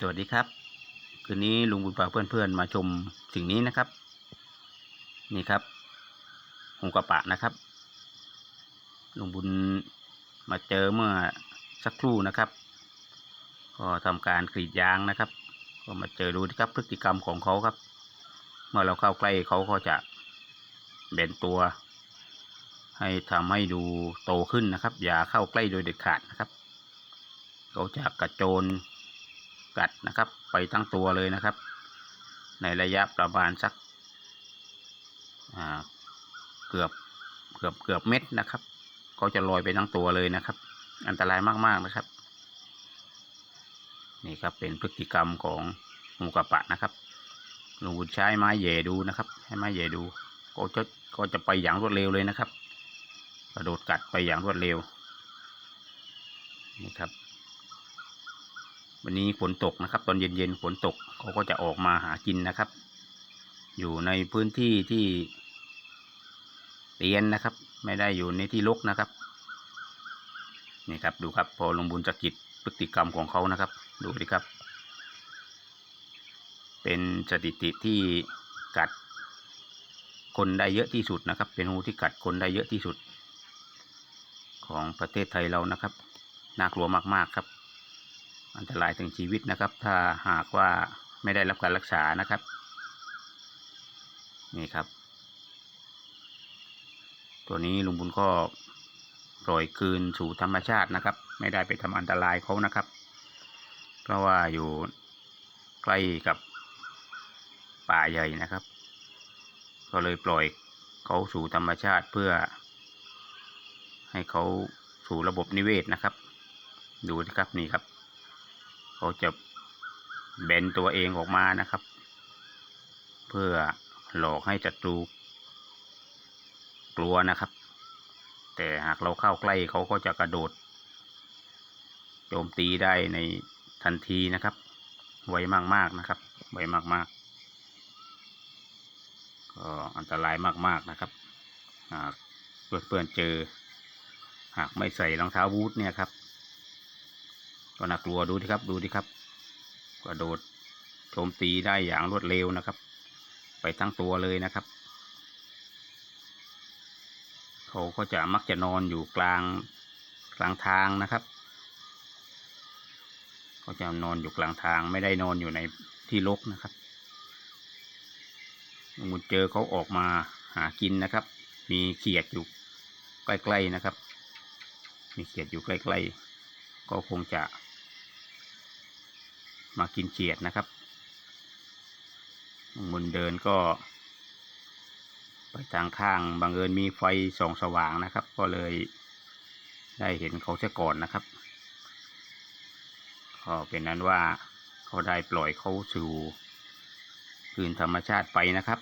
สวัสดีครับ คืนนี้ลุงบุญพาเพื่อนๆมาชมสิ่งนี้นะครับ นี่ครับหงกระปะนะครับ ลุงบุญมาเจอเมื่อสักครู่นะครับ ก็ทำการกรีดยางนะครับ ก็มาเจอดูนะครับพฤติกรรมของเขาครับ เมื่อเราเข้าใกล้เขาก็จะเบนตัว ให้ทำให้ดูโตขึ้นนะครับ อย่าเข้าใกล้โดยเด็ดขาดนะครับ เขาจะกระโจน กัดนะครับ ไปทั้งตัวเลยนะครับ ในระยะประมาณสักเกือบเกือบเกือบเม็ดนะครับเขาจะลอยไปทั้งตัวเลยนะครับ อันตรายมากๆนะครับ นี่ครับเป็นพฤติกรรมของหมูกระปะนะครับลุงบุญใช้ไม้เหย่ดูนะครับ ให้ไม้เหย่ดู ก็จะก็จะไปอย่างรวดเร็วเลยนะครับ กระโดดกัดไปอย่างรวดเร็วนี่ครับ วันนี้ฝนตกนะครับ ตอนเย็นๆฝนตกเขาก็จะออกมาหากินนะครับ อยู่ในพื้นที่ที่เตียนนะครับ ไม่ได้อยู่ในที่รกนะครับนี่ครับดูครับพอลงบุญสะกิดพฤติกรรมของเขานะครับ ดูดิครับ เป็นสถิติที่กัดคนได้เยอะที่สุดนะครับ เป็นงูที่กัดคนได้เยอะที่สุด ของประเทศไทยเรานะครับ น่ากลัวมากๆครับ อันตรายถึงชีวิตนะครับ ถ้าหากว่าไม่ได้รับการรักษานะครับ นี่ครับ ตัวนี้ลุงบุญก็ปล่อยคืนสู่ธรรมชาตินะครับ ไม่ได้ไปทำอันตรายเขานะครับ เพราะว่าอยู่ใกล้กับป่าใหญ่นะครับ ก็เลยปล่อยเขาสู่ธรรมชาติเพื่อ ให้เขาสู่ระบบนิเวศนะครับ ดูนะครับนี่ครับ เขาจะเบนตัวเองออกมานะครับ เพื่อหลอกให้ศัตรูกลัวนะครับ แต่หากเราเข้าใกล้เขาก็จะกระโดด โจมตีได้ในทันทีนะครับ ไวมากๆนะครับ ไวมากๆ ก็อันตรายมากๆนะครับ หากเพื่อนๆเจอ หากไม่ใส่รองเท้าบูทเนี่ยครับ ก็น่ากลัวดูดิครับดูดิครับกระโดดโจมตีได้อย่างรวดเร็วนะครับ ไปทั้งตัวเลยนะครับ เขาก็จะมักจะนอนอยู่กลางกลางทางนะครับเขาจะนอนอยู่กลางทางไม่ได้นอนอยู่ในที่รกนะครับมุดเจอเขาออกมาหากินนะครับ มีเขียดอยู่ใกล้ๆนะครับ มีเขียดอยู่ใกล้ๆก็คงจะ มากินเขียดนะครับมุนเดินก็ ไปทางข้างบังเอิญมีไฟส่องสว่างนะครับ ก็เลยได้เห็นเขาเสียก่อนนะครับก็เป็นนั้นว่าเขาได้ปล่อยเขาสู่คืนธรรมชาติไปนะครับ